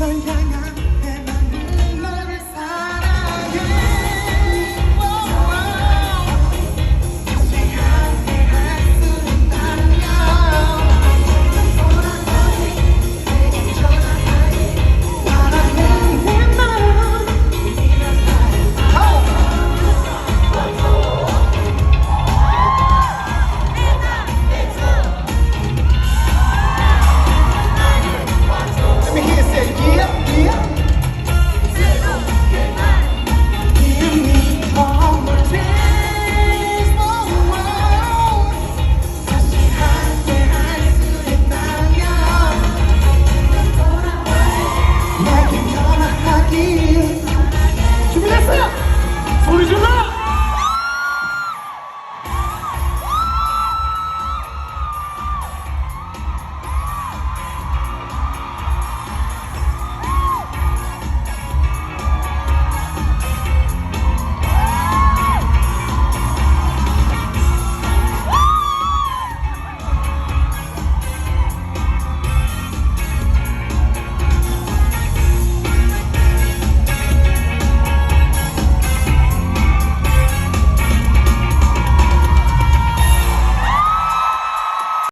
看看看 내게 전화하길. 준비됐어요? 소리 질러!